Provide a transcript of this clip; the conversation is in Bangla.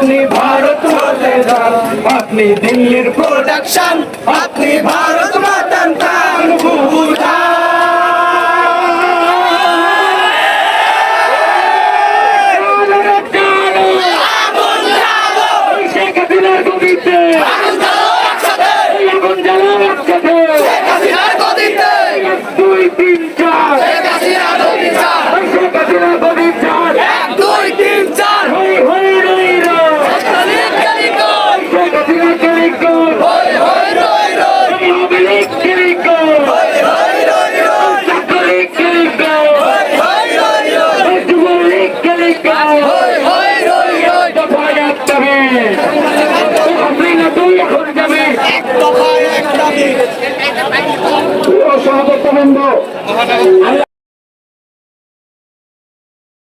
আপনি ভারত চলে যান আপনি দিল্লির প্রোডাকশন আপনি ভারত মাতার প্রাণ বুবু জান ఆధ్వర్యంలో